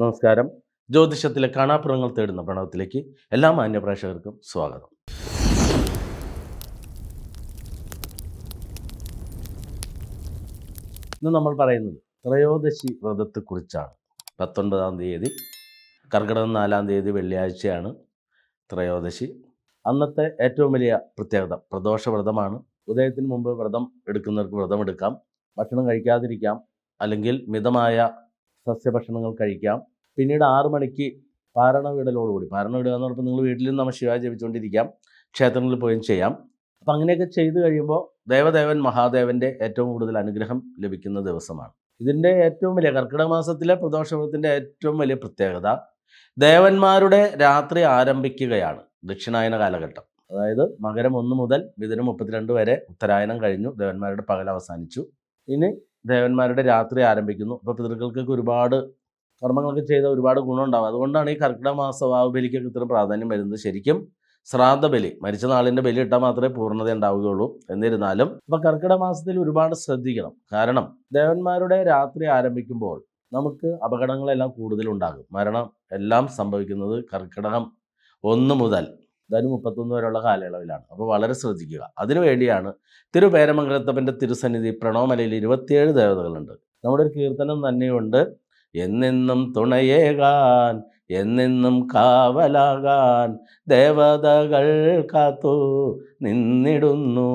നമസ്കാരം. ജ്യോതിഷത്തിലെ കാണാപ്പുറങ്ങൾ തേടുന്ന പ്രണവത്തിലേക്ക് എല്ലാ മാന്യപ്രേക്ഷകർക്കും സ്വാഗതം. ഇന്ന് നമ്മൾ പറയുന്നത് ത്രയോദശി വ്രതത്തെക്കുറിച്ചാണ് പത്തൊൻപതാം തീയതി കർക്കിടകം നാലാം തീയതി വെള്ളിയാഴ്ചയാണ് ത്രയോദശി. അന്നത്തെ ഏറ്റവും വലിയ പ്രത്യേകത പ്രദോഷ വ്രതമാണ്. ഉദയത്തിന് മുമ്പ് വ്രതം എടുക്കുന്നവർക്ക് വ്രതം എടുക്കാം ഭക്ഷണം കഴിക്കാതിരിക്കാം. അല്ലെങ്കിൽ മിതമായ സസ്യഭക്ഷണങ്ങൾ കഴിക്കാം. പിന്നീട് ആറു മണിക്ക് പാരണവിടലോടുകൂടി പാരണവിടുക എന്ന് പറഞ്ഞപ്പോൾ നിങ്ങൾ വീട്ടിൽ നമ്മൾ ശിവ ജപിച്ചുകൊണ്ടിരിക്കാം. ക്ഷേത്രങ്ങളിൽ പോയും ചെയ്യാം. അപ്പം അങ്ങനെയൊക്കെ ചെയ്തു കഴിയുമ്പോൾ ദേവദേവൻ മഹാദേവന്റെ ഏറ്റവും കൂടുതൽ അനുഗ്രഹം ലഭിക്കുന്ന ദിവസമാണ്. ഇതിന്റെ ഏറ്റവും വലിയ കർക്കിടക മാസത്തിലെ പ്രദോഷത്തിന്റെ ഏറ്റവും വലിയ പ്രത്യേകത ദേവന്മാരുടെ രാത്രി ആരംഭിക്കുകയാണ് ദക്ഷിണായന കാലഘട്ടം. അതായത് മകരം ഒന്ന് മുതൽ മിഥുനം മുപ്പത്തിരണ്ട് വരെ ഉത്തരായനം കഴിഞ്ഞു. ദേവന്മാരുടെ പകൽ അവസാനിച്ചു. ഇനി ദേവന്മാരുടെ രാത്രി ആരംഭിക്കുന്നു. അപ്പോൾ പിതൃക്കൾക്കൊക്കെ ഒരുപാട് കർമ്മങ്ങളൊക്കെ ചെയ്ത ഒരുപാട് ഗുണമുണ്ടാവും. അതുകൊണ്ടാണ് ഈ കർക്കിടക മാസ വാവുബലിക്കൊക്കെ ഇത്ര പ്രാധാന്യം വരുന്നത്. ശരിക്കും ശ്രാദ്ധ ബലി മരിച്ച നാളിന്റെ ബലി ഇട്ടാൽ മാത്രമേ പൂർണത ഉണ്ടാവുകയുള്ളൂ എന്നിരുന്നാലും. ഇപ്പം കർക്കിടക മാസത്തിൽ ഒരുപാട് ശ്രദ്ധിക്കണം. കാരണം ദേവന്മാരുടെ രാത്രി ആരംഭിക്കുമ്പോൾ നമുക്ക് അപകടങ്ങളെല്ലാം കൂടുതലുണ്ടാകും. മരണം എല്ലാം സംഭവിക്കുന്നത് കർക്കിടകം ഒന്ന് മുതൽ ധനു മുപ്പത്തൊന്ന് വരെയുള്ള കാലയളവിലാണ്. അപ്പോൾ വളരെ ശ്രദ്ധിക്കുക. അതിനുവേണ്ടിയാണ് തിരുപേരമംഗലത്തപ്പന്റെ തിരുസന്നിധി പ്രണവമലയിൽ ഇരുപത്തിയേഴ് ദേവതകളുണ്ട്. നമ്മുടെ ഒരു കീർത്തനം തന്നെയുണ്ട്. എന്നെന്നും തുണയേകാൻ എന്നെന്നും കാവലാകാൻ ദേവതകൾ കാത്തു നിന്നിടുന്നു.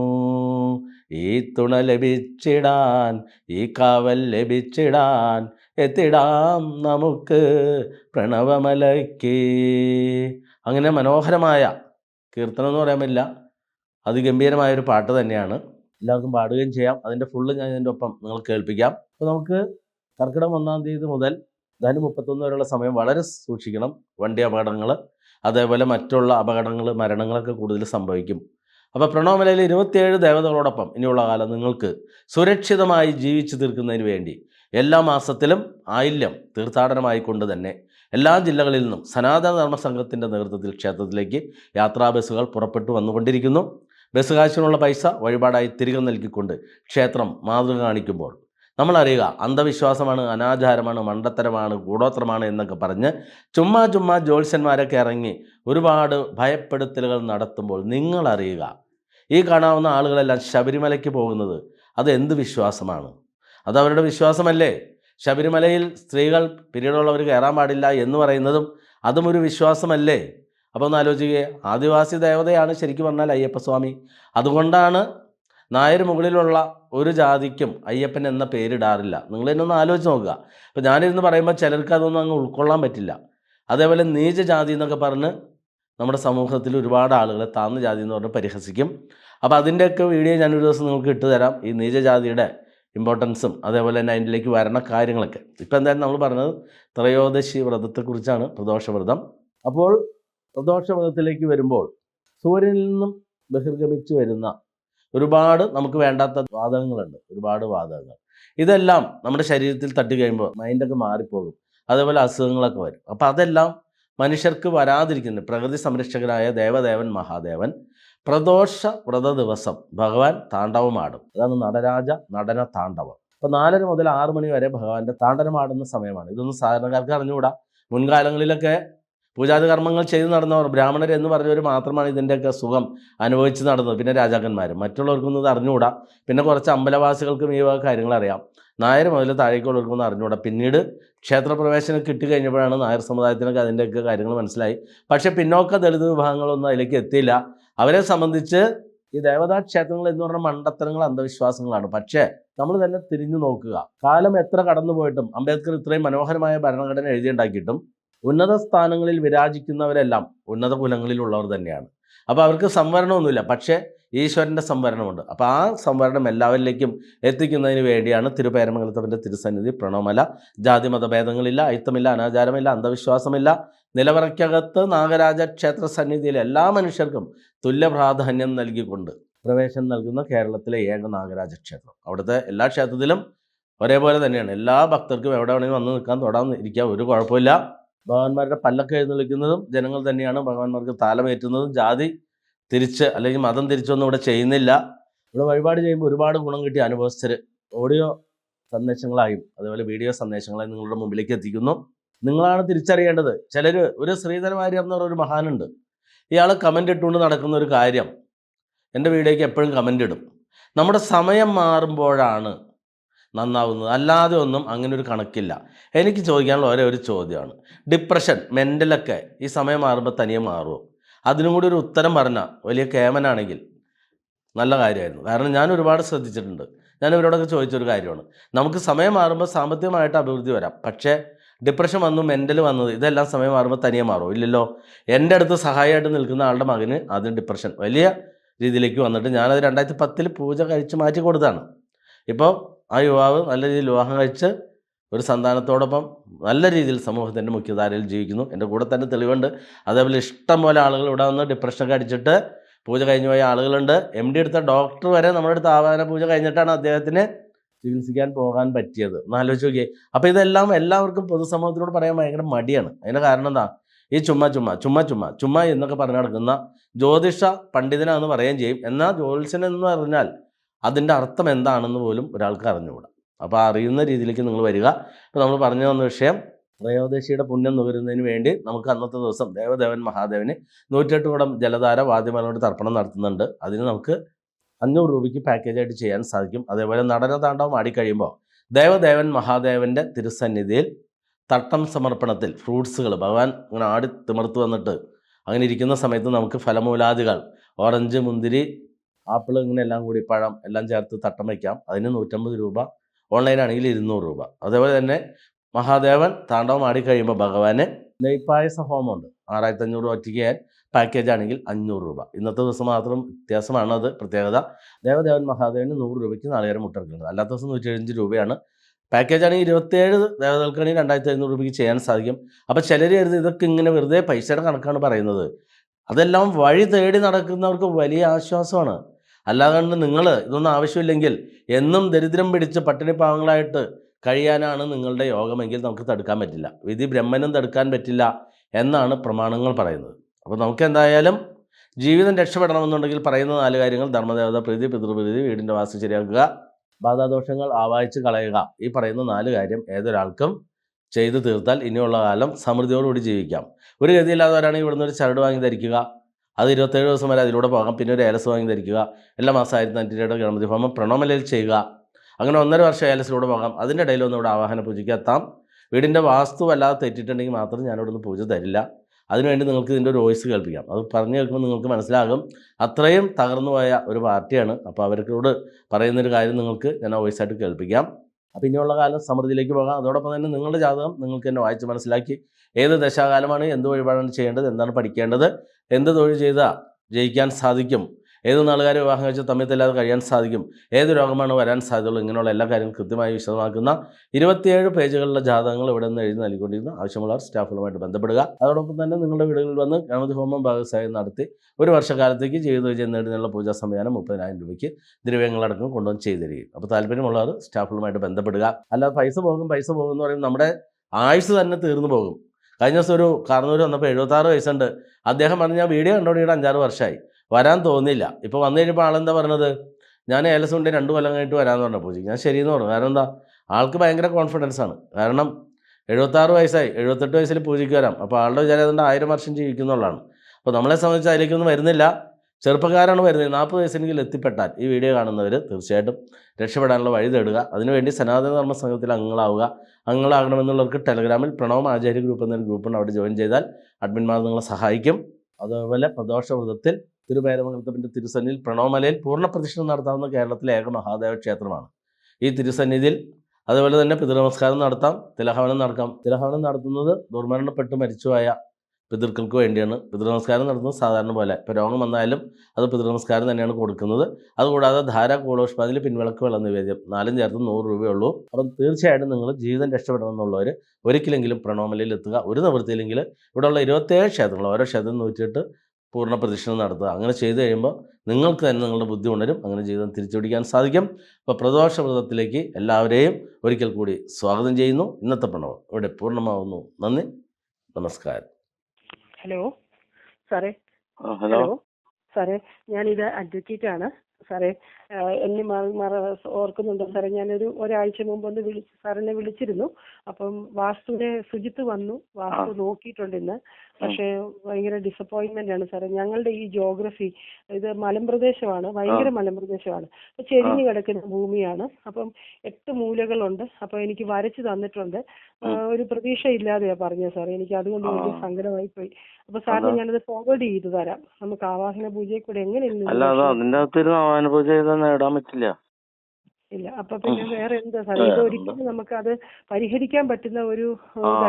ഈ തുണ ലഭിച്ചിടാൻ ഈ കാവൽ ലഭിച്ചിടാൻ എത്തിടാം നമുക്ക് പ്രണവമലയ്ക്ക്. അങ്ങനെ മനോഹരമായ കീർത്തനം എന്ന് പറയാൻ പറ്റില്ല. ഒരു പാട്ട് തന്നെയാണ്. എല്ലാവർക്കും പാടുകയും ചെയ്യാം. അതിന്റെ ഫുള്ള് ഞാൻ ഇതിന്റെ ഒപ്പം നിങ്ങൾ കേൾപ്പിക്കാം. അപ്പോൾ നമുക്ക് കർക്കിടകം ഒന്നാം തീയതി മുതൽ ധനു മുപ്പത്തൊന്ന് വരെയുള്ള സമയം വളരെ സൂക്ഷിക്കണം വണ്ടി അപകടങ്ങൾ അതേപോലെ മറ്റുള്ള അപകടങ്ങൾ മരണങ്ങളൊക്കെ കൂടുതൽ സംഭവിക്കും. അപ്പോൾ പ്രണോമലയിൽ ഇരുപത്തിയേഴ് ദേവതകളോടൊപ്പം ഇനിയുള്ള കാലം നിങ്ങൾക്ക് സുരക്ഷിതമായി ജീവിച്ചു തീർക്കുന്നതിന് വേണ്ടി എല്ലാ മാസത്തിലും ആയില്യം തീർത്ഥാടനമായി കൊണ്ട് തന്നെ എല്ലാ ജില്ലകളിൽ നിന്നും സനാതന ധർമ്മ സംഘത്തിന്റെ നേതൃത്വത്തിൽ ക്ഷേത്രത്തിലേക്ക് യാത്രാ ബസ്സുകൾ പുറപ്പെട്ടു വന്നുകൊണ്ടിരിക്കുന്നു. ബസ് കാശിനുള്ള പൈസ വഴിപാടായി തിരികെ നൽകിക്കൊണ്ട് ക്ഷേത്രം മാതൃക കാണിക്കുമ്പോൾ നമ്മൾ അറിയുക അന്ധവിശ്വാസമാണ് അനാചാരമാണ് മണ്ടത്തരമാണ് കൂടോത്രമാണ് എന്നൊക്കെ പറഞ്ഞ് ചുമ്മാ ചുമ്മാ ജ്യോത്സ്യന്മാരൊക്കെ ഇറങ്ങി ഒരുപാട് ഭയപ്പെടുത്തലുകൾ നടത്തുമ്പോൾ നിങ്ങൾ അറിയുക ഈ കാണാവുന്ന ആളുകളെല്ലാം ശബരിമലയ്ക്ക് പോകുന്നത് അത് എന്ത് വിശ്വാസമാണ്? അത് അവരുടെ വിശ്വാസമല്ലേ? ശബരിമലയിൽ സ്ത്രീകൾ പിരീഡുള്ളവർ കയറാൻ പാടില്ല എന്ന് പറയുന്നതും അതും ഒരു വിശ്വാസമല്ലേ? അപ്പോൾ ഒന്ന് ആലോചിക്കുക ആദിവാസി ദേവതയാണ് ശരിക്കും പറഞ്ഞാൽ അയ്യപ്പസ്വാമി. അതുകൊണ്ടാണ് നായർ മുകളിലുള്ള ഒരു ജാതിക്കും അയ്യപ്പൻ എന്ന പേരിടാറില്ല. നിങ്ങൾ തന്നെ ഒന്ന് ആലോചിച്ച് നോക്കുക. ഇപ്പോൾ ഞാനിരുന്ന് പറയുമ്പോൾ ചിലർക്ക് അതൊന്നും അങ്ങ് ഉൾക്കൊള്ളാൻ പറ്റില്ല. അതേപോലെ നീച ജാതി എന്നൊക്കെ പറഞ്ഞ് നമ്മുടെ സമൂഹത്തിൽ ഒരുപാട് ആളുകളെ താന്ന ജാതി എന്ന് പറഞ്ഞ് പരിഹസിക്കും. അപ്പോൾ അതിന്റെയൊക്കെ വീഡിയോ ഞാനൊരു ദിവസം നിങ്ങൾക്ക് ഇട്ട് തരാം. ഈ നീചജാതിയുടെ ഇമ്പോർട്ടൻസും അതേപോലെ തന്നെ അതിലേക്ക് വരണ കാര്യങ്ങളൊക്കെ. ഇപ്പം എന്തായാലും നമ്മൾ പറഞ്ഞത് ത്രയോദശി വ്രതത്തെക്കുറിച്ചാണ് പ്രദോഷ വ്രതം അപ്പോൾ പ്രദോഷ വ്രതത്തിലേക്ക് വരുമ്പോൾ സൂര്യനിൽ നിന്നും ബഹിർഗമിച്ച് വരുന്ന ഒരുപാട് നമുക്ക് വേണ്ടാത്ത വാതകങ്ങളുണ്ട്. ഒരുപാട് വാതകങ്ങൾ. ഇതെല്ലാം നമ്മുടെ ശരീരത്തിൽ തട്ടി കഴിയുമ്പോൾ മൈൻഡൊക്കെ മാറിപ്പോകും. അതേപോലെ അസുഖങ്ങളൊക്കെ വരും. അപ്പോൾ അതെല്ലാം മനുഷ്യർക്ക് വരാതിരിക്കുന്നു പ്രകൃതി സംരക്ഷകരായ ദേവദേവൻ മഹാദേവൻ പ്രദോഷ വ്രത ദിവസം ഭഗവാൻ താണ്ഡവമാടും. അതാണ് നടരാജ നടന താണ്ഡവം. അപ്പോൾ നാലര മുതൽ ആറ് മണി വരെ ഭഗവാന്റെ താണ്ഡനമാടുന്ന സമയമാണ്. ഇതൊന്നും സാധാരണക്കാർക്ക് അറിഞ്ഞുകൂടാ. മുൻകാലങ്ങളിലൊക്കെ പൂജാതി കർമ്മങ്ങൾ ചെയ്തു നടന്നവർ ബ്രാഹ്മണർ എന്ന് പറഞ്ഞവർ മാത്രമാണ് ഇതിന്റെയൊക്കെ സുഖം അനുഭവിച്ച് നടന്നത്. പിന്നെ രാജാക്കന്മാരും. മറ്റുള്ളവർക്കൊന്നും ഇത് അറിഞ്ഞുകൂടാ. പിന്നെ കുറച്ച് അമ്പലവാസികൾക്കും ഈ വക കാര്യങ്ങൾ അറിയാം. നായർ മുതൽ താഴേക്കുള്ളവർക്കൊന്നും അറിഞ്ഞുകൂടാ. പിന്നീട് ക്ഷേത്രപ്രവേശനം കിട്ടിക്കഴിഞ്ഞപ്പോഴാണ് നായർ സമുദായത്തിനൊക്കെ അതിന്റെയൊക്കെ കാര്യങ്ങൾ മനസ്സിലായി. പക്ഷേ പിന്നോക്ക ദളിത് വിഭാഗങ്ങളൊന്നും അതിലേക്ക് എത്തിയില്ല. അവരെ സംബന്ധിച്ച് ഈ ദേവതാ ക്ഷേത്രങ്ങൾ എന്ന് പറഞ്ഞ മണ്ടത്തരങ്ങൾ അന്ധവിശ്വാസങ്ങളാണ്. പക്ഷേ നമ്മൾ തന്നെ തിരിഞ്ഞു നോക്കുക. കാലം എത്ര കടന്നുപോയിട്ടും അംബേദ്കർ ഇത്രയും മനോഹരമായ ഭരണഘടന എഴുതിയുണ്ടാക്കിയിട്ടും ഉന്നത സ്ഥാനങ്ങളിൽ വിരാജിക്കുന്നവരെല്ലാം ഉന്നത കുലങ്ങളിലുള്ളവർ തന്നെയാണ്. അപ്പോൾ അവർക്ക് സംവരണമൊന്നുമില്ല. പക്ഷേ ഈശ്വരന്റെ സംവരണമുണ്ട്. അപ്പോൾ ആ സംവരണം എല്ലാവരിലേക്കും എത്തിക്കുന്നതിന് വേണ്ടിയാണ് തിരുപേരമംഗലത്തപ്പന്റെ തിരുസന്നിധി പ്രണവമല ജാതി മതഭേദങ്ങളില്ല അയിത്തമില്ല അനാചാരമില്ല അന്ധവിശ്വാസമില്ല. നിലവറയ്ക്കകത്ത് നാഗരാജ ക്ഷേത്ര സന്നിധിയിൽ എല്ലാ മനുഷ്യർക്കും തുല്യ പ്രാധാന്യം നൽകിക്കൊണ്ട് പ്രവേശനം നൽകുന്ന കേരളത്തിലെ ഏക നാഗരാജ ക്ഷേത്രം അവിടുത്തെ എല്ലാ ക്ഷേത്രത്തിലും ഒരേപോലെ തന്നെയാണ്. എല്ലാ ഭക്തർക്കും എവിടെ വേണമെങ്കിലും വന്ന് നിൽക്കാൻ തൊടാൻ ഇരിക്കാം. ഒരു കുഴപ്പമില്ല. ഭഗവാന്മാരുടെ പല്ലൊക്കെ എഴുന്നള്ളിക്കുന്നതും ജനങ്ങൾ തന്നെയാണ് ഭഗവാന്മാർക്ക് താലമേറ്റുന്നതും. ജാതി തിരിച്ച് അല്ലെങ്കിൽ മതം തിരിച്ചൊന്നും ഇവിടെ ചെയ്യുന്നില്ല. ഇവിടെ വഴിപാട് ചെയ്യുമ്പോൾ ഒരുപാട് ഗുണം കിട്ടിയ അനുഭവസ്ഥർ ഓഡിയോ സന്ദേശങ്ങളായും അതുപോലെ വീഡിയോ സന്ദേശങ്ങളായും നിങ്ങളുടെ മുമ്പിലേക്ക് എത്തിക്കുന്നു. നിങ്ങളാണ് തിരിച്ചറിയേണ്ടത്. ചിലർ ഒരു ശ്രീധരൻ വാര്യർ എന്ന് പറഞ്ഞ ഒരു മഹാനുണ്ട്. ഇയാൾ കമന്റ് ഇട്ടുകൊണ്ട് നടക്കുന്ന ഒരു കാര്യം. എന്റെ വീഡിയോയ്ക്ക് എപ്പോഴും കമന്റ് ഇടും. നമ്മുടെ സമയം മാറുമ്പോഴാണ് നന്നാവുന്നത്. അല്ലാതെ ഒന്നും അങ്ങനെ ഒരു കണക്കില്ല. എനിക്ക് ചോദിക്കാനുള്ള ഒരേ ഒരു ചോദ്യമാണ്. ഡിപ്രഷൻ മെന്റലൊക്കെ ഈ സമയം മാറുമ്പോൾ തനിയെ മാറുമോ അതിനും കൂടി ഒരു ഉത്തരം പറഞ്ഞാൽ വലിയ കേമനാണെങ്കിൽ നല്ല കാര്യമായിരുന്നു. കാരണം ഞാൻ ഒരുപാട് ശ്രദ്ധിച്ചിട്ടുണ്ട്. ഞാൻ ഇവരോടൊക്കെ ചോദിച്ചൊരു കാര്യമാണ്. നമുക്ക് സമയം മാറുമ്പോൾ സാമ്പത്തികമായിട്ട് അഭിവൃദ്ധി വരാം. പക്ഷേ ഡിപ്രഷൻ വന്നു മെന്റൽ വന്നത് ഇതെല്ലാം സമയം മാറുമ്പോൾ തനിയെ മാറും ഇല്ലല്ലോ. എന്റെ അടുത്ത് സഹായമായിട്ട് നിൽക്കുന്ന ആളുടെ മകന് ആദ്യം ഡിപ്രഷൻ വലിയ രീതിയിലേക്ക് വന്നിട്ട് ഞാനത് രണ്ടായിരത്തി പത്തിൽ പൂജ കഴിച്ച് മാറ്റി കൊടുത്താണ്. ഇപ്പോൾ ആ യുവാവ് നല്ല രീതിയിൽ വിവാഹം കഴിച്ച് ഒരു സന്താനത്തോടൊപ്പം നല്ല രീതിയിൽ സമൂഹത്തിന്റെ മുഖ്യധാരയിൽ ജീവിക്കുന്നു. എന്റെ കൂടെ തന്നെ തെളിവുണ്ട്. അതേപോലെ ഇഷ്ടം പോലെ ആളുകൾ ഇവിടെ വന്ന് ഡിപ്രഷനൊക്കെ അടിച്ചിട്ട് പൂജ കഴിഞ്ഞു പോയ ആളുകളുണ്ട്. എം ഡി എടുത്ത ഡോക്ടർ വരെ നമ്മുടെ അടുത്ത് ആവാന പൂജ കഴിഞ്ഞിട്ടാണ് അദ്ദേഹത്തിന് ചികിത്സിക്കാൻ പോകാൻ പറ്റിയത്. ഒന്ന് ആലോചിച്ച് നോക്കിയേ. അപ്പോൾ ഇതെല്ലാം എല്ലാവർക്കും പൊതുസമൂഹത്തിനോട് പറയാൻ ഭയങ്കര മടിയാണ്. അതിന്റെ കാരണം എന്താ? ഈ ചുമ്മാ ചുമ്മാ ചുമ്മാ ചുമ്മാ ചുമ്മാ എന്നൊക്കെ പറഞ്ഞു നടക്കുന്ന ജ്യോതിഷ പണ്ഡിതനാണെന്ന് പറയുകയും ചെയ്യും. എന്നാൽ ജ്യോത്സ്യൻ എന്ന് പറഞ്ഞാൽ അതിന്റെ അർത്ഥം എന്താണെന്ന് പോലും ഒരാൾക്ക് അറിഞ്ഞുകൂടാ. അപ്പോൾ അറിയുന്ന രീതിയിലേക്ക് നിങ്ങൾ വരിക. അപ്പോൾ നമ്മൾ പറഞ്ഞു വന്ന വിഷയം ത്രയോദശിയുടെ പുണ്യം നുകരുന്നതിന് വേണ്ടി നമുക്ക് അന്നത്തെ ദിവസം ദേവദേവൻ മഹാദേവന് നൂറ്റെട്ട് കുടം ജലധാര വാദ്യമാരോട് തർപ്പണം നടത്തുന്നുണ്ട്. അതിന് നമുക്ക് അഞ്ഞൂറ് രൂപയ്ക്ക് പാക്കേജായിട്ട് ചെയ്യാൻ സാധിക്കും. അതേപോലെ നടന താണ്ഡവം ആടിക്കഴിയുമ്പോൾ ദേവദേവൻ മഹാദേവന്റെ തിരുസന്നിധിയിൽ തട്ടം സമർപ്പണത്തിൽ ഫ്രൂട്ട്സുകൾ ഭഗവാൻ ഇങ്ങനെ ആടി തിമർത്ത് വന്നിട്ട് അങ്ങനെ ഇരിക്കുന്ന സമയത്ത് നമുക്ക് ഫലമൂലാദികൾ ഓറഞ്ച് മുന്തിരി ആപ്പിൾ ഇങ്ങനെ എല്ലാം കൂടി പഴം എല്ലാം ചേർത്ത് തട്ടം വയ്ക്കാം അതിന് നൂറ്റമ്പത് രൂപ. ഓൺലൈനാണെങ്കിൽ ഇരുന്നൂറ് രൂപ. അതേപോലെ തന്നെ മഹാദേവൻ താണ്ഡവം ആടിക്കഴിയുമ്പോൾ ഭഗവാന് നെയ്പായസ ഹോമമുണ്ട് ആറായിരത്തി അഞ്ഞൂറ് ഒറ്റയ്ക്ക് പാക്കേജ് ആണെങ്കിൽ അഞ്ഞൂറ് രൂപ. ഇന്നത്തെ ദിവസം മാത്രം വ്യത്യാസമാണ് അത് പ്രത്യേകത. ദേവദേവൻ മഹാദേവന് നൂറ് രൂപയ്ക്ക് നാളികേരം മുട്ടിറക്കുന്നത് അല്ലാത്ത ദിവസം നൂറ്റി രൂപയാണ്. പാക്കേജ് ആണെങ്കിൽ ഇരുപത്തേഴ് ദേവതകൾക്കാണെങ്കിൽ രണ്ടായിരത്തി എഴുന്നൂറ് രൂപയ്ക്ക് ചെയ്യാൻ സാധിക്കും. അപ്പോൾ ചിലർ കരുത് ഇതൊക്കെ ഇങ്ങനെ വെറുതെ പൈസയുടെ കണക്കാണ് പറയുന്നത്. അതെല്ലാം വഴി തേടി നടക്കുന്നവർക്ക് വലിയ ആശ്വാസമാണ്. അല്ലാതെ നിങ്ങൾ ഇതൊന്നും ആവശ്യമില്ലെങ്കിൽ എന്നും ദരിദ്രം പിടിച്ച് പട്ടിണി പാവങ്ങളായിട്ട് കഴിയാനാണ് നിങ്ങളുടെ യോഗമെങ്കിൽ നമുക്ക് തടുക്കാൻ പറ്റില്ല. വിധി ബ്രഹ്മനും തടുക്കാൻ പറ്റില്ല എന്നാണ് പ്രമാണങ്ങൾ പറയുന്നത്. അപ്പോൾ നമുക്ക് എന്തായാലും ജീവിതം രക്ഷപ്പെടണമെന്നുണ്ടെങ്കിൽ പറയുന്ന നാല് കാര്യങ്ങൾ ധർമ്മദേവത പ്രീതി പിതൃപ്രീതി വീടിന്റെ വാസ്തു ശരിയാക്കുക ബാധാദോഷങ്ങൾ ആവാഹിച്ച് കളയുക. ഈ പറയുന്ന നാല് കാര്യം ഏതൊരാൾക്കും ചെയ്തു തീർത്താൽ ഇനിയുള്ള കാലം സമൃദ്ധിയോടുകൂടി ജീവിക്കാം. ഒരു ഗതിയില്ലാത്തവരാണെങ്കിൽ ഇവിടുന്ന് ഒരു ചരട് വാങ്ങി ധരിക്കുക. അത് ഇരുപത്തേഴ് ദിവസം വരെ അതിലൂടെ പോകാം. പിന്നെ ഒരു ഏലസ് വാങ്ങി ധരിക്കുക. എല്ലാ മാസം ആയിരത്തി അഞ്ഞൂറ്റി രൂപയുടെ ഗണപതി ഹോമം പ്രണോമലയിൽ ചെയ്യുക. അങ്ങനെ ഒന്നര വർഷം ഏലസിലൂടെ പോകാം. അതിന്റെ ഇടയിൽ ഒന്നും ഇവിടെ ആവാഹന പൂജയ്ക്ക് എത്താം. വീടിന്റെ വാസ്തു വല്ലാതെ തെറ്റിയിട്ടുണ്ടെങ്കിൽ മാത്രം ഞാനിവിടെ നിന്ന് പൂജ തരില്ല. അതിനുവേണ്ടി നിങ്ങൾക്ക് ഇതിന്റെ ഒരു വോയിസ് കേൾപ്പിക്കാം. അത് പറഞ്ഞു കേൾക്കുമ്പോൾ നിങ്ങൾക്ക് മനസ്സിലാകും. അത്രയും തകർന്നു പോയ ഒരു പാർട്ടിയാണ്. അപ്പോൾ അവർക്കോട് പറയുന്നൊരു കാര്യം നിങ്ങൾക്ക് ഞാൻ voice ആയിട്ട് കേൾപ്പിക്കാം. അപ്പോൾ ഇനിയുള്ള കാലം സമൃദ്ധിയിലേക്ക് പോകാം. അതോടൊപ്പം തന്നെ നിങ്ങളുടെ ജാതകം നിങ്ങൾക്ക് തന്നെ വായിച്ച് മനസ്സിലാക്കി. ഏത് ദശാകാലമാണ്? എന്ത് വഴിപാടാണ് ചെയ്യേണ്ടത്? എന്താണ് പഠിക്കേണ്ടത്? എന്ത് തൊഴിൽ ചെയ്താൽ ജയിക്കാൻ സാധിക്കും? ഏത് നാളുകാരെ വിവാഹം കഴിച്ച് തമ്മിൽ കഴിയാൻ സാധിക്കും. ഏത് രോഗമാണ് വരാൻ സാധ്യതയുള്ളൂ ഇങ്ങനെയുള്ള എല്ലാ കാര്യങ്ങളും കൃത്യമായി വിശദമാക്കുന്ന ഇരുപത്തിയേഴ് പേജുകളിലെ ജാതകങ്ങൾ ഇവിടെ നിന്ന് എഴുതി നൽകിക്കൊണ്ടിരുന്ന ആവശ്യമുള്ളവർ സ്റ്റാഫുകളുമായിട്ട് ബന്ധപ്പെടുക. അതോടൊപ്പം തന്നെ നിങ്ങളുടെ വീടുകളിൽ വന്ന് ഗണപതി ഹോമം ഭാഗസായം നടത്തി ഒരു വർഷക്കാലത്തേക്ക് ജീവിത വിജയം നേടുന്നതിനുള്ള പൂജാ സംവിധാനം മുപ്പതിനായിരം രൂപയ്ക്ക് ദ്രവ്യങ്ങളടക്കം കൊണ്ടുവന്ന് ചെയ്തു തരികയും അപ്പോൾ താല്പര്യമുള്ളവർ സ്റ്റാഫുകളുമായിട്ട് ബന്ധപ്പെടുക. അല്ലാതെ പൈസ പോകും പൈസ പോകും എന്ന് പറയുമ്പോൾ നമ്മുടെ ആയുസ് തന്നെ തീർന്നു പോകും. കഴിഞ്ഞ ദിവസം ഒരു കാർന്നൂർ വന്നപ്പോൾ എഴുപത്താറ് വയസ്സുണ്ട്. അദ്ദേഹം പറഞ്ഞു ഞാൻ വീഡിയോ കണ്ടോടിയുടെ അഞ്ചാറ് വർഷമായി. വരാൻ തോന്നില്ല. ഇപ്പോൾ വന്നു കഴിഞ്ഞപ്പോൾ ആളെന്താ പറഞ്ഞത് ഞാൻ ഏലസ് കൊണ്ട് രണ്ട് കൊല്ലം കഴിഞ്ഞിട്ട് വരാമെന്ന് പറഞ്ഞ പൂജയ്ക്ക് ഞാൻ ശരിയെന്ന് പറഞ്ഞു. കാരണം എന്താ? ആൾക്ക് ഭയങ്കര കോൺഫിഡൻസ് ആണ്. കാരണം എഴുപത്താറ് വയസ്സായി. എഴുപത്തെട്ട് വയസ്സിൽ പൂജയ്ക്ക് വരാം. അപ്പോൾ ആളുടെ വിചാരം അതുകൊണ്ട് ആയിരം വർഷം ജീവിക്കുന്നുള്ളതാണ്. അപ്പോൾ നമ്മളെ സംബന്ധിച്ച് അതിലേക്കൊന്നും വരുന്നില്ല. ചെറുപ്പക്കാരാണ് വരുന്നത്. നാൽപ്പത് വയസ്സെങ്കിലും എത്തിപ്പെട്ടാൽ ഈ വീഡിയോ കാണുന്നവർ തീർച്ചയായിട്ടും രക്ഷപ്പെടാനുള്ള വഴി തേടുക. അതിനുവേണ്ടി സനാതന ധർമ്മ സംഘത്തിൽ അംഗങ്ങളാവുക. അംഗങ്ങളാകണമെന്നുള്ളവർക്ക് ടെലഗ്രാമിൽ പ്രണവം ആചാര്യ ഗ്രൂപ്പ് എന്നൊരു ഗ്രൂപ്പുണ്ട്. അവിടെ ജോയിൻ ചെയ്താൽ അഡ്മിൻമാർ നിങ്ങളെ സഹായിക്കും. അതുപോലെ പ്രദോഷ വ്രതത്തിൽ തിരുപേരമംഗലത്തിന്റെ തിരുസന്നിധിയിൽ പ്രണവമലയിൽ പൂർണ പ്രതിഷ്ഠ നടത്താവുന്ന കേരളത്തിലെ ഏക മഹാദേവ ക്ഷേത്രമാണ്. ഈ തിരുസന്നിധിയിൽ അതുപോലെ തന്നെ പിതൃനമസ്കാരം നടത്താം തിലഹവനം നടക്കാം. തിലഹവനം നടത്തുന്നത് ദുർമരണപ്പെട്ട് മരിച്ചുപോയ പിതൃക്കൾക്ക് വേണ്ടിയാണ്. പിതൃനമസ്കാരം നടത്തുന്നത് സാധാരണ പോലെ. ഇപ്പോൾ രോഗം വന്നാലും അത് പിതൃനമസ്കാരം തന്നെയാണ് കൊടുക്കുന്നത്. അതുകൂടാതെ ധാര കൂളോഷ്പാതിൽ പിൻവിളക്ക് വെള്ളം നിവേദ്യം. നാലും ചേർത്ത് നൂറ് രൂപയുള്ളൂ. അപ്പം തീർച്ചയായിട്ടും നിങ്ങൾ ജീവിതം രക്ഷപ്പെടണമെന്നുള്ളവർ ഒരിക്കലെങ്കിലും പ്രണോമലയിൽ എത്തുക. ഒരു നിവൃത്തിയില്ലെങ്കിൽ ഇവിടെയുള്ള ഇരുപത്തേഴ് ക്ഷേത്രങ്ങൾ ഓരോ ക്ഷേത്രം നൂറ്റിയിട്ട് പൂർണ പ്രദക്ഷിണം നടത്തുക. അങ്ങനെ ചെയ്തു കഴിയുമ്പോൾ നിങ്ങൾക്ക് തന്നെ നിങ്ങളുടെ ബുദ്ധി ഉണരും. അങ്ങനെ ജീവിതം തിരിച്ചുപിടിക്കാൻ സാധിക്കും. അപ്പോൾ പ്രദോഷ വ്രതത്തിലേക്ക് എല്ലാവരെയും ഒരിക്കൽ കൂടി സ്വാഗതം ചെയ്യുന്നു. ഇന്നത്തെ പ്രണവം ഇവിടെ പൂർണമാവുന്നു. നന്ദി. നമസ്കാരം. ഹലോ. സാറേ. ഹലോ. സാറേ ഞാനിത് അഡ്വക്കേറ്റ് ആണ്. സാറേ എന്നെ മാറി മറ ഓർക്കുന്നുണ്ടോ? സാറേ ഞാനൊരു ഒരാഴ്ച മുമ്പ് ഒന്ന് വിളിച്ച് സാറിനെ വിളിച്ചിരുന്നു. അപ്പം വാസ്തുവിനെ സുജിത്ത് വന്നു. വാസ്തു നോക്കിയിട്ടുണ്ട് ഇന്ന്. പക്ഷേ ഭയങ്കര ഡിസപ്പോയിന്റ്മെന്റ് ആണ് സാറേ. ഞങ്ങളുടെ ഈ ജോഗ്രഫി ഇത് മലമ്പ്രദേശമാണ് ഭയങ്കര മലമ്പ്രദേശമാണ്. അപ്പൊ ചെരിഞ്ഞു കിടക്കുന്ന ഭൂമിയാണ്. അപ്പം എട്ട് മൂലകളുണ്ട്. അപ്പൊ എനിക്ക് വരച്ചു തന്നിട്ടുണ്ട്. ഒരു പ്രതീക്ഷ ഇല്ലാതെയാ പറഞ്ഞത് സാറേ. എനിക്ക് അതുകൊണ്ട് വലിയ സങ്കടമായി പോയി. അപ്പൊ സാറിന് ഞാനത് ഫോർവേഡ് ചെയ്തു തരാം. നമുക്ക് ആവാഹന പൂജയെ കൂടെ എങ്ങനെ ഇന്ന് അല്ല അത്. അതിന്റെ ആവാഹന പൂജ നേടാൻ പറ്റില്ല. ഇല്ല അപ്പൊ പിന്നെ വേറെ എന്താ സാർ ഇത് ഒരിക്കലും നമുക്ക് അത് പരിഹരിക്കാൻ പറ്റുന്ന ഒരു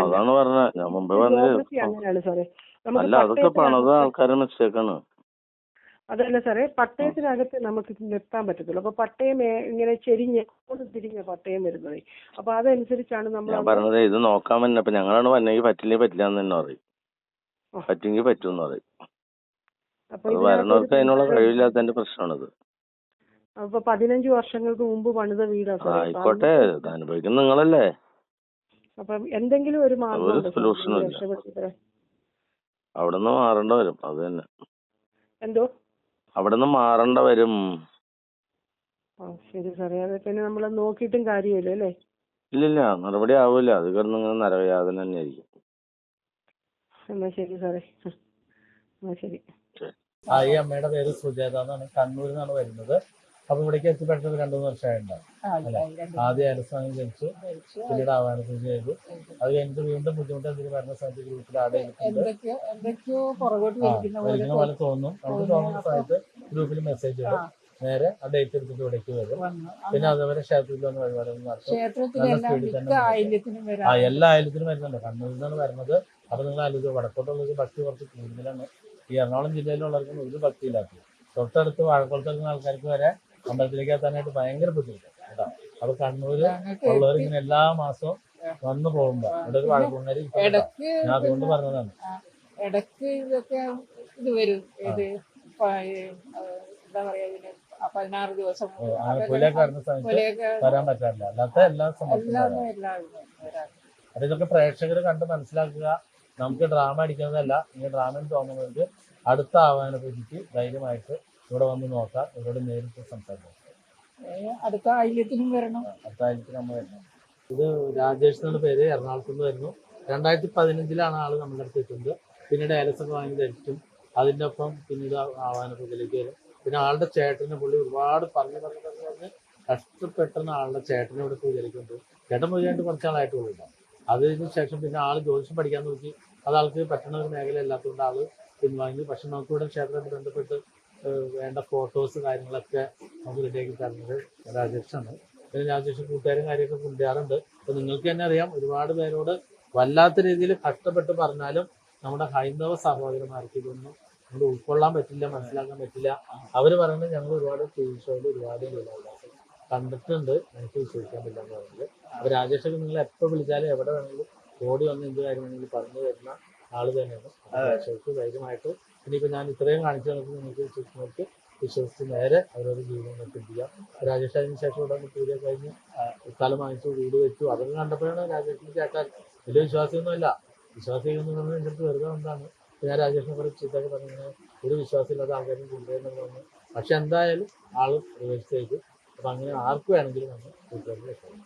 അതാണ് പറഞ്ഞത് ഞാൻ മുമ്പേ പറഞ്ഞത് അങ്ങനെയാണ് സാറേ. നമുക്ക് അല്ല അതൊക്കെ പണിത പട്ടയത്തിനകത്ത് മിസ്റ്റേക്കാണ്. അതല്ല സാറേ പട്ടയത്തിനകത്ത് നമുക്ക് നിർത്താൻ പറ്റത്തുള്ളൂ. അപ്പൊ പട്ടയം ഇങ്ങനെ ചെരിഞ്ഞ് തിരിഞ്ഞ പട്ടയം വരുന്നത്. അപ്പൊ അതനുസരിച്ചാണ് നമ്മൾ ഞാൻ പറഞ്ഞത് ഇത് നോക്കാൻ പറ്റില്ല. അപ്പൊ ഞങ്ങളാണ് പറഞ്ഞെങ്കിൽ പറ്റില്ലേ പറ്റില്ല എന്ന് തന്നെ പറയും. പറ്റുമെങ്കിൽ പറ്റുമെന്ന് പറയും. അത് വരണവർക്ക് അതിനുള്ള കഴിവില്ലാത്തതിന്റെ പ്രശ്നമാണിത് അപ്പൊ പതിനഞ്ച് വർഷങ്ങൾക്ക് മുമ്പ് പണിത വീടാ അപ്പൊ ആയിക്കോട്ടെ. ഇത് അനുഭവിക്കുന്ന നിങ്ങളല്ലേ. അപ്പം എന്തെങ്കിലും ഒരു മാർഗം ഒരു ഉണ്ടോ സാർ solution ഇല്ല. രക്ഷപ്പെടുത്തിത്തരാൻ? അവിടെ മാറേണ്ട വരും. അത് തന്നെ. എന്തോ? അവിടുന്ന് മാറേണ്ട വരും. ആ ശരി സാറേ. അത് പിന്നെ നമ്മൾ നോക്കിയിട്ടും കാര്യമില്ല അല്ലേ? ഇല്ലില്ല നടപടി ആവൂല. അത് കിടന്ന് ഇങ്ങനെ നരവയാതന തന്നെയായിരിക്കും. എന്നാ ശരി സാറേ. എന്നാ ശരി. ആ ഈ അമ്മയുടെ പേര് സുജാത എന്നാണ്. കണ്ണൂരിൽ നിന്നാണ് വരുന്നത്. അപ്പൊ ഇവിടേക്ക് എത്തിപ്പെട്ടത് രണ്ടു മൂന്ന് വർഷമായിട്ടുണ്ടാവും ആദ്യം അരസ്ഥാനം ജനിച്ചു. പിന്നീട് ആവാനത്തിൽ ചെയ്തു. അത് കഴിഞ്ഞിട്ട് വീണ്ടും ബുദ്ധിമുട്ട് എന്തെങ്കിലും വരുന്ന സമയത്ത് ഗ്രൂപ്പിൽ ആടെ വലിക്കുന്ന പോലെ തോന്നും. നമുക്ക് തോന്നുന്ന. സമയത്ത് ഗ്രൂപ്പിൽ മെസ്സേജ് ഇടും. നേരെ ആ ഡേറ്റ് എടുത്തിട്ട് ഇവിടേക്ക് വരും. പിന്നെ അതേപോലെ ക്ഷേത്രത്തിൽ വന്ന് നടത്തും മിക്ക ആ എല്ലാ ആയിരത്തിനും വരുന്നുണ്ട്. കണ്ണൂരിൽ നിന്നാണ് വരുന്നത്. അപ്പൊ നിങ്ങൾ ആലോചിക്കുക വടക്കോട്ടുള്ളത് ഭക്തി കുറച്ച് കൂടുതലാണ്. ഈ എറണാകുളം ജില്ലയിലുള്ളവർക്കും ഒരു ഭക്തിയില്ലാത്തത്. തൊട്ടടുത്ത് വാഴക്കുളത്ത് ആൾക്കാർക്ക് വരെ അമ്പലത്തിലേക്ക് എത്താനായിട്ട് ഭയങ്കര ബുദ്ധിമുട്ടാണ് കേട്ടോ. അപ്പൊ കണ്ണൂര് ഉള്ളവർ ഇങ്ങനെ എല്ലാ മാസവും വന്നു പോകുമ്പോ ഇവിടെ ഒരു വഴക്കുണ്ടായി ഞാൻ അതുകൊണ്ട് പറഞ്ഞതാണ്. ഇടയ്ക്ക് ഇതൊക്കെ ഇത് വരും. ഇത് എന്താ പറയാ ഇതിന് പതിനാറ് ദിവസം വരാൻ പറ്റാറില്ല. അല്ലാത്ത എല്ലാ അപ്പൊ ഇതൊക്കെ പ്രേക്ഷകർ കണ്ട് മനസ്സിലാക്കുക. നമുക്ക് ഡ്രാമ അടിക്കുന്നതല്ല. ഇനി ഡ്രാമയിൽ തോന്നുന്നവർക്ക് അടുത്ത ആവാനെ പറ്റിയിട്ട് ധൈര്യമായിട്ട് ഇവിടെ വന്ന് നോക്കാം. ഇവരോട് നേരിട്ട് സംസാരിക്കാം. അടുത്ത ആയില്യത്തിനും വരണം. അടുത്ത ആയില്യത്തിന് നമ്മൾ വരണം. ഇത് രാജേഷ് എന്നുള്ള പേര് എറണാകുളത്ത് നിന്ന് വരുന്നു. രണ്ടായിരത്തി പതിനഞ്ചിലാണ് ആൾ നമ്മുടെ അടുത്ത് എത്തുന്നത്. പിന്നീട് ഏലസൊക്കെ ഒക്കെ വാങ്ങി ധരിക്കും. അതിന്റെ ഒപ്പം പിന്നീട് ആവാന വരും. പിന്നെ ആളുടെ ചേട്ടനെ പുള്ളി ഒരുപാട് പറഞ്ഞു പറഞ്ഞു പറഞ്ഞു പറഞ്ഞ് കഷ്ടപ്പെട്ടെന്ന് ആളുടെ ചേട്ടനെ ഇവിടെ പൂജലിക്കുന്നുണ്ട് ചേട്ടൻ പൂജയായിട്ട് കുറച്ച് ആളായിട്ടുള്ളൂ അതിന് ശേഷം പിന്നെ ആൾ ജ്യോതിഷം പഠിക്കാൻ നോക്കി. അത് ആൾക്ക് പറ്റുന്ന ഒരു മേഖല അല്ലാത്തതുകൊണ്ട് ആൾ പിൻവാങ്ങി. പക്ഷെ നമുക്ക് ഇവിടെ ക്ഷേത്രമായിട്ട് ബന്ധപ്പെട്ട് വേണ്ട ഫോട്ടോസ് കാര്യങ്ങളൊക്കെ നമുക്ക് റെഡിയാക്കി തരുന്നത് രാജേഷാണ്. രാജേഷ് കൂട്ടുകാരും കാര്യമൊക്കെ കൊണ്ടുവരാറുണ്ട്. അപ്പൊ നിങ്ങൾക്ക് തന്നെ അറിയാം ഒരുപാട് പേരോട് വല്ലാത്ത രീതിയിൽ കഷ്ടപ്പെട്ട് പറഞ്ഞാലും നമ്മുടെ ഹൈന്ദവ സഹോദരന്മാർക്ക് ഇതൊന്നും നമ്മൾ ഉൾക്കൊള്ളാൻ പറ്റില്ല മനസ്സിലാക്കാൻ പറ്റില്ല. അവർ പറയുന്നത് ഞങ്ങൾ ഒരുപാട് ടി വി ഷോയിൽ ഒരുപാട് കണ്ടിട്ടുണ്ട്. എനിക്ക് വിശ്വസിക്കാൻ പറ്റില്ല അപ്പൊ രാജേഷൊക്കെ നിങ്ങൾ എപ്പോൾ വിളിച്ചാലും എവിടെ വേണമെങ്കിലും ഓടി വന്ന് എന്ത് കാര്യം വേണമെങ്കിലും പറഞ്ഞു തരുന്ന ആൾ തന്നെയാണ്. ധൈര്യമായിട്ട് ഇനിയിപ്പോ ഞാൻ ഇത്രയും കാണിച്ചു തന്നിട്ട് നിങ്ങൾക്ക് വിശ്വസിക്കുന്നവർക്ക് വിശ്വസിച്ച് നേരെ അവരോട് ജീവിതം നിർത്തിപ്പിക്കുക രാജേഷ് അതിന് ശേഷം ഇവിടെ പൂജ കഴിഞ്ഞ് സ്ഥലം വാങ്ങിച്ചു വീട് വെച്ചു അതൊക്കെ കണ്ടപ്പോഴാണ് രാജേഷിന് ചേട്ടാൻ വലിയ വിശ്വാസിയൊന്നുമല്ല. വിശ്വാസിയെന്ന് പറഞ്ഞാൽ എന്റെ അടുത്ത് വെറുതെ എന്താണ് ഞാൻ രാജേഷിനെ കുറെ ചീത്തൊക്കെ പറഞ്ഞു ഒരു വിശ്വാസമില്ലാത്ത ആൾക്കാരും കൊണ്ടുവരുന്നത് പറഞ്ഞു പക്ഷെ എന്തായാലും ആൾ പ്രവേശിച്ചേക്ക്. അപ്പൊ അങ്ങനെ ആർക്ക് വേണമെങ്കിലും നമ്മൾ രക്ഷപ്പെടാം